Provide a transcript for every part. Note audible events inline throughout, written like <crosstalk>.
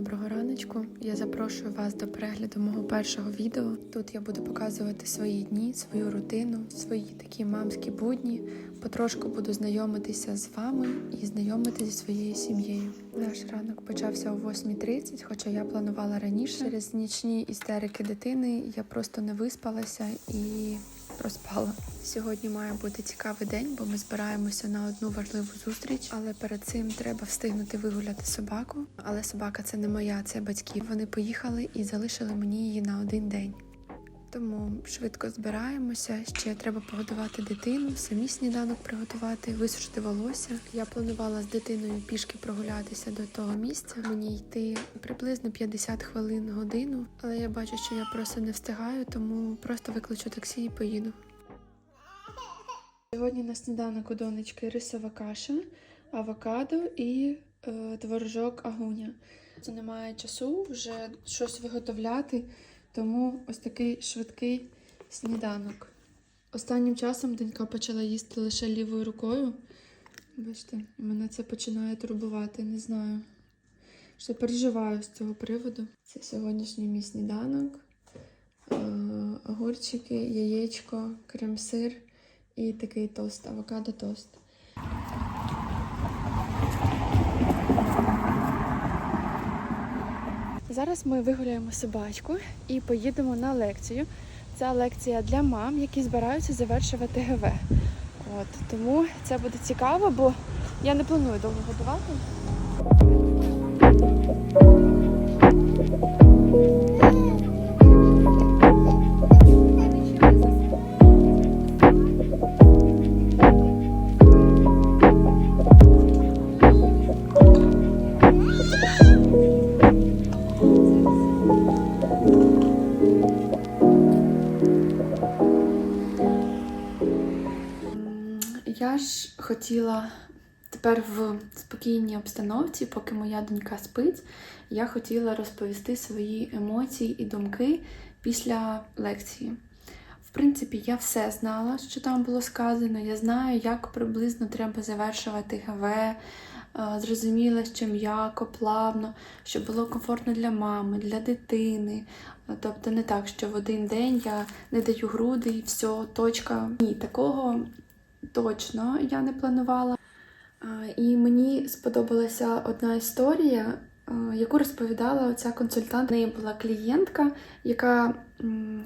доброго раночку. Я запрошую вас до перегляду мого першого відео. Тут я буду показувати свої дні, свою рутину, свої такі мамські будні. Потрошку буду знайомитися з вами і знайомитися зі своєю сім'єю. Наш ранок почався о 8.30, хоча я планувала раніше. Через нічні істерики дитини я просто не виспалася і проспала. Сьогодні має бути цікавий день, бо ми збираємося на одну важливу зустріч. Але перед цим треба встигнути вигуляти собаку. Але собака це не моя, це батьків. Вони поїхали і залишили мені її на один день. Тому швидко збираємося. Ще треба погодувати дитину, самі сніданок приготувати, висушити волосся. Я планувала з дитиною пішки прогулятися до того місця. Мені йти приблизно 50 хвилин годину, але я бачу, що я просто не встигаю, тому просто викличу таксі і поїду. Сьогодні на сніданок у донечки рисова каша, авокадо і е, творожок агуня. Це немає часу вже щось виготовляти, тому ось такий швидкий сніданок. Останнім часом донька почала їсти лише лівою рукою. Бачите, мене це починає турбувати, не знаю. Що переживаю з цього приводу. Це сьогоднішній мій сніданок. Е, Огурчики, яєчко, крем-сир і такий тост, авокадо Зараз ми вигуляємо собачку і поїдемо на лекцію. Це лекція для мам, які збираються завершувати ГВ. От, тому це буде цікаво, бо я не планую довго готувати. Ж хотіла тепер в спокійній обстановці, поки моя донька спить, я хотіла розповісти свої емоції і думки після лекції. В принципі, я все знала, що там було сказано. Я знаю, як приблизно треба завершувати ГВ. е, Зрозуміла, що м'яко, плавно, щоб було комфортно для мами, для дитини. Тобто не так, що в один день я не даю груди і все, точка. Ні, такого точно я не планувала. І мені сподобалася одна історія, яку розповідала оця консультант. У неї була клієнтка, яка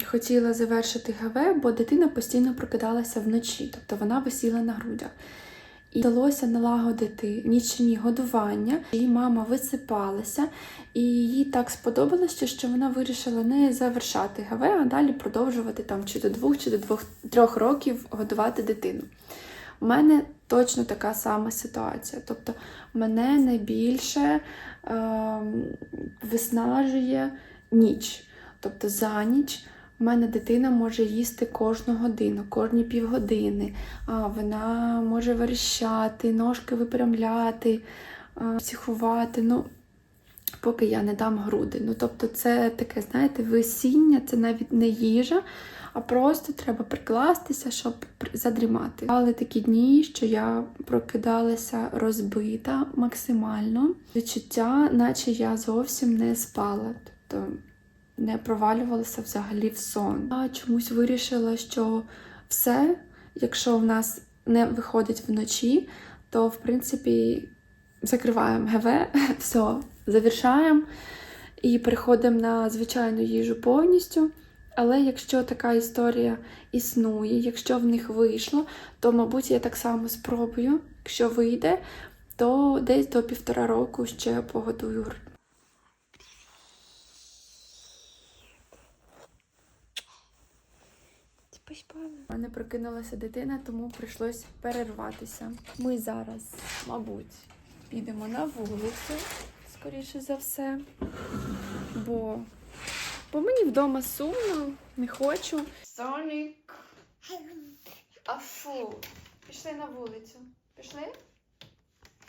хотіла завершити ГВ, бо дитина постійно прокидалася вночі, тобто вона висіла на грудях. І вдалося налагодити нічні годування. Її мама висипалася, і їй так сподобалося, що вона вирішила не завершати ГВ, а далі продовжувати там чи до двох, чи до двох трьох років годувати дитину. У мене точно така сама ситуація. Тобто, мене найбільше е, виснажує ніч. Тобто за ніч в мене дитина може їсти кожну годину, кожні півгодини. А, вона може верещати, ножки випрямляти, а, психувати. Ну, поки я не дам груди. Ну, тобто, це таке, знаєте, висіння, це навіть не їжа, а просто треба прикластися, щоб задрімати. Але такі дні, що я прокидалася розбита максимально. Відчуття, наче я зовсім не спала. Тобто не провалювалася взагалі в сон. Я чомусь вирішила, що все, якщо в нас не виходить вночі, то в принципі закриваємо ГВ, <laughs> все, завершаємо і переходимо на звичайну їжу повністю. Але якщо така історія існує, якщо в них вийшло, то, мабуть, я так само спробую. Якщо вийде, то десь до півтора року ще погодую. У мене прокинулася дитина, тому прийшлось перерватися. Ми зараз, мабуть, підемо на вулицю, скоріше за все. Бо, бо мені вдома сумно, не хочу. Сонік. А фу. Пішли на вулицю. Пішли?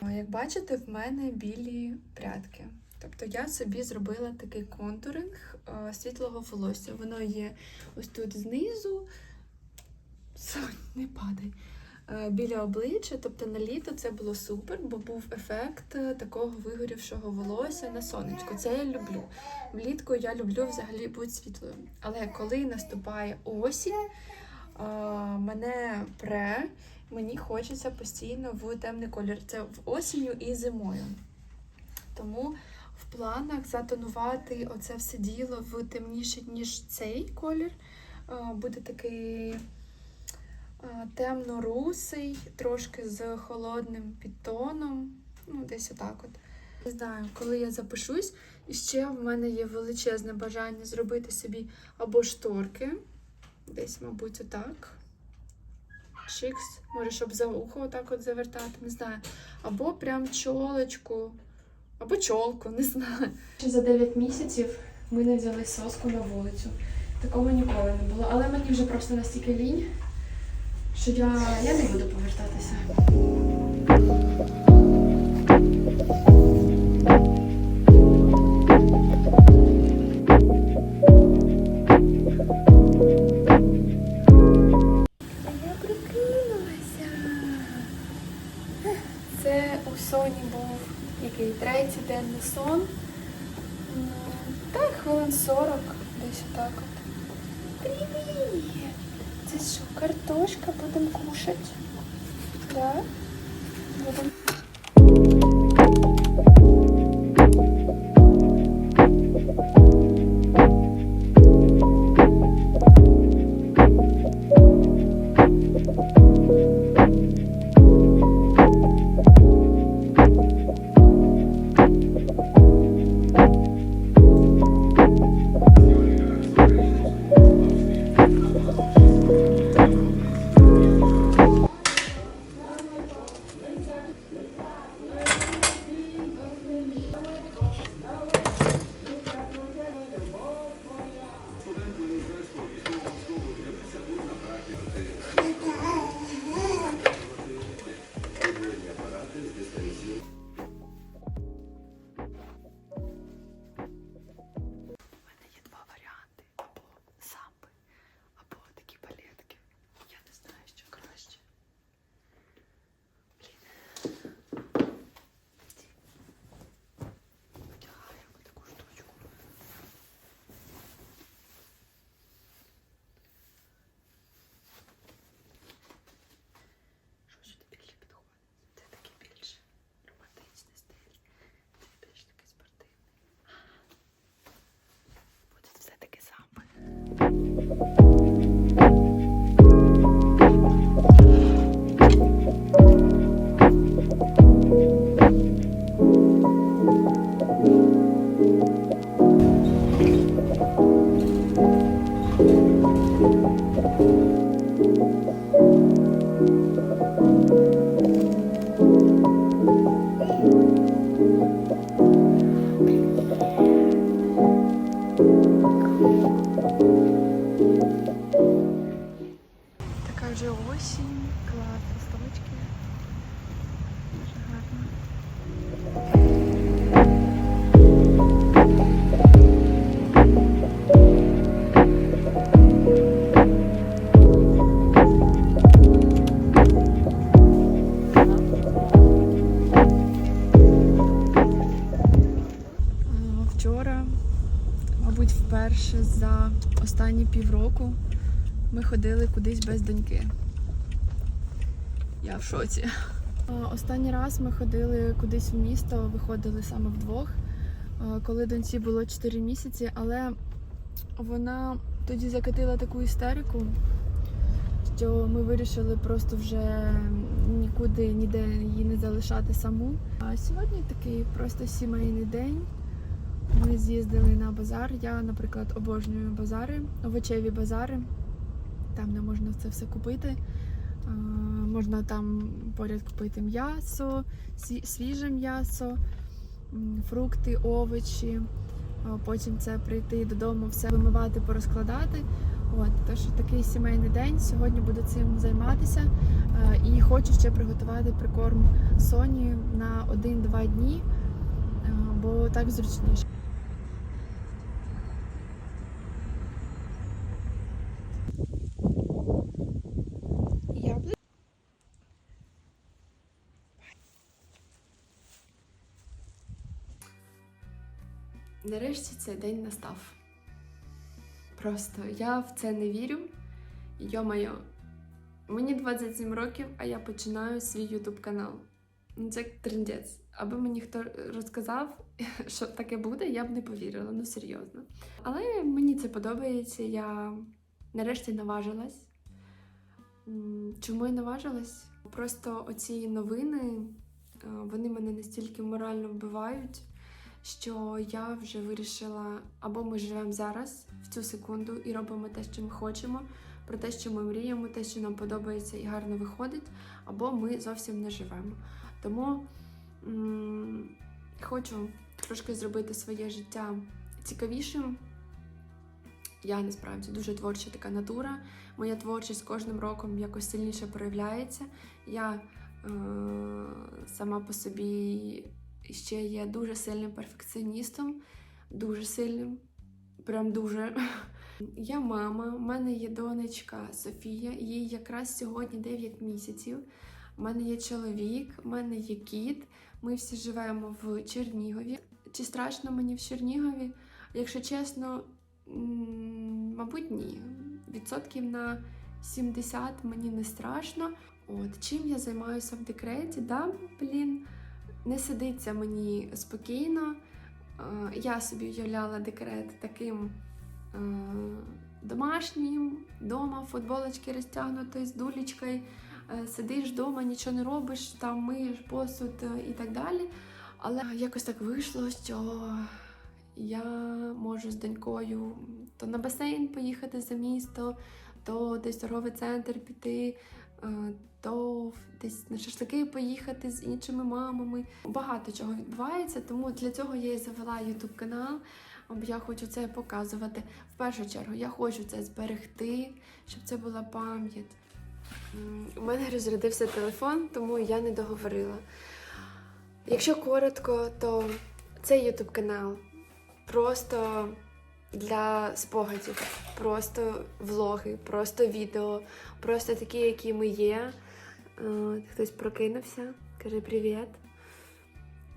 О, Як бачите, в мене білі прядки. Тобто я собі зробила такий контуринг е, світлого волосся. Воно є ось тут знизу. Сонь, не падай. Е, біля обличчя, тобто на літо це було супер, бо був ефект е, такого вигорівшого волосся на сонечку. Це я люблю. Влітку я люблю взагалі бути світлою. Але коли наступає осінь, е, мене пре, мені хочеться постійно в темний колір. Це в осінню і зимою. Тому в планах затонувати оце все діло в темніше, ніж цей колір. Буде такий темно-русий, трошки з холодним підтоном. Ну, десь отак от. Не знаю, коли я запишусь, і ще в мене є величезне бажання зробити собі або шторки, десь, мабуть, отак. Чикс, може, щоб за ухо отак от завертати, не знаю. Або прям чолочку, або чолку, не знаю. За 9 місяців ми не взяли соску на вулицю. Такого ніколи не було. Але мені вже просто настільки лінь, що я, я не буду повертатися. Це у Соні був який третій денний сон. М, Та хвилин 40, десь отак от. Привіт! Картошка будем кушать. Да? Будемо. Така вже осінь, клас, вперше за останні півроку ми ходили кудись без доньки. Я в шоці. Е, Останній раз ми ходили кудись в місто, виходили саме вдвох, е, коли доньці було 4 місяці, але вона тоді закатила таку істерику, що ми вирішили просто вже нікуди ніде її не залишати саму. А сьогодні такий просто сімейний день. Ми з'їздили на базар. Я, наприклад, обожнюю базари, овочеві базари. Там не можна це все купити. Можна там поряд купити м'ясо, свіже м'ясо, фрукти, овочі. Потім це прийти додому, все вимивати, порозкладати. От, тож такий сімейний день. Сьогодні буду цим займатися. І хочу ще приготувати прикорм Соні на 1-2 дні, бо так зручніше. Нарешті цей день настав. Просто я в це не вірю. Йо-моє, мені 27 років, а я починаю свій ютуб канал. Ну, це трендець. Аби мені хто розказав, <laughs> що таке буде, я б не повірила, ну серйозно. Але мені це подобається. Я нарешті наважилась. Чому я наважилась? Просто оці новини е, вони мене настільки морально вбивають, що я вже вирішила, або ми живемо зараз в цю секунду і робимо те, що ми хочемо, про те, що ми мріємо, те, що нам подобається і гарно виходить, або ми зовсім не живемо. Тому м- хочу трошки зробити своє життя цікавішим. Я насправді дуже творча така натура. Моя творчість кожним роком якось сильніше проявляється. Я е- сама по собі ще є дуже сильним перфекціоністом, дуже сильним, прям дуже. <laughs> Я мама, в мене є донечка Софія, їй якраз сьогодні 9 місяців. У мене є чоловік, у мене є кіт. Ми всі живемо в Чернігові. Чи страшно мені в Чернігові? Якщо чесно, мабуть, ні. Відсотків на 70 мені не страшно. От чим я займаюся в декреті? Да, блін, не сидиться мені спокійно. Е, Я собі уявляла декрет таким е, домашнім, дома, футболочки розтягнутої з дулечкою, е, сидиш вдома, нічого не робиш, там миєш посуд і так далі. Але якось так вийшло, що я можу з донькою то на басейн поїхати за місто, то десь торговий центр піти, то десь на шашлики поїхати з іншими мамами. Багато чого відбувається, тому для цього я і завела YouTube канал. Я хочу це показувати. В першу чергу я хочу це зберегти, щоб це була пам'ять. У мене розрядився телефон, тому я не договорила. Якщо коротко, то цей YouTube канал просто для спогадів, просто влоги, просто відео, просто такі, які ми є. Хтось прокинувся, каже привіт.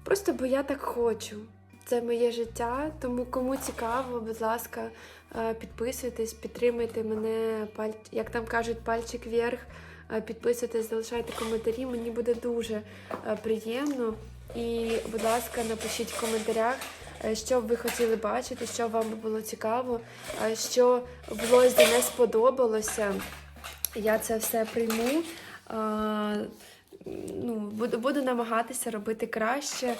Просто бо я так хочу. Це моє життя, тому кому цікаво, будь ласка, е, підписуйтесь, підтримуйте мене, як там кажуть, пальчик вверх. Е, Підписуйтесь, залишайте коментарі, мені буде дуже е, приємно. І, будь ласка, напишіть в коментарях, що б ви хотіли бачити, що вам було цікаво, е, що в не сподобалося. Я це все прийму. Е, Ну, буду, буду намагатися робити краще.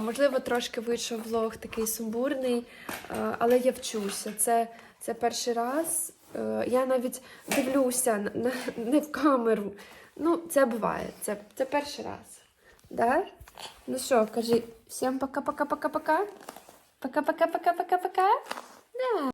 Можливо, трошки вийшов влог такий сумбурний, е, але я вчуся. Це, це перший раз. Е, Я навіть дивлюся на, не в камеру. Ну, це буває. Це, це перший раз. Да? Ну що, кажи всім пока-пока-пока-пока. Пока-пока-пока-пока-пока. Да.